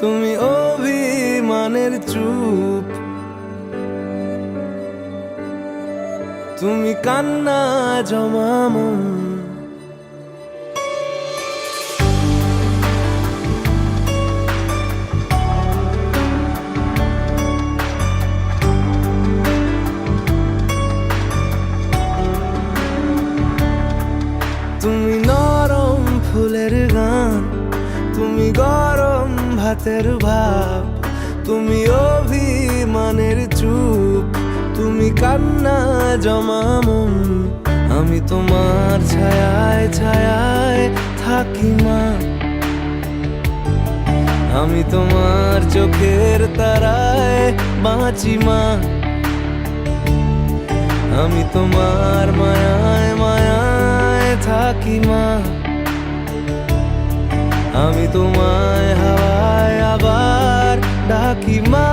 তুমি অভিমানের চুপ। তুমি কান্না জমামন তুমি ভাতের ভাব, তুমি অভিমানের চুপ, তুমি কান্না জমামন আমি তোমার ছায়ায় ছায়ায় থাকি মা। আমি তোমার চোখের তারায় বাঁচি মা। আমি তোমার মায়ায় মায়ায় থাকি মা। আমি তোমায় Aquí más.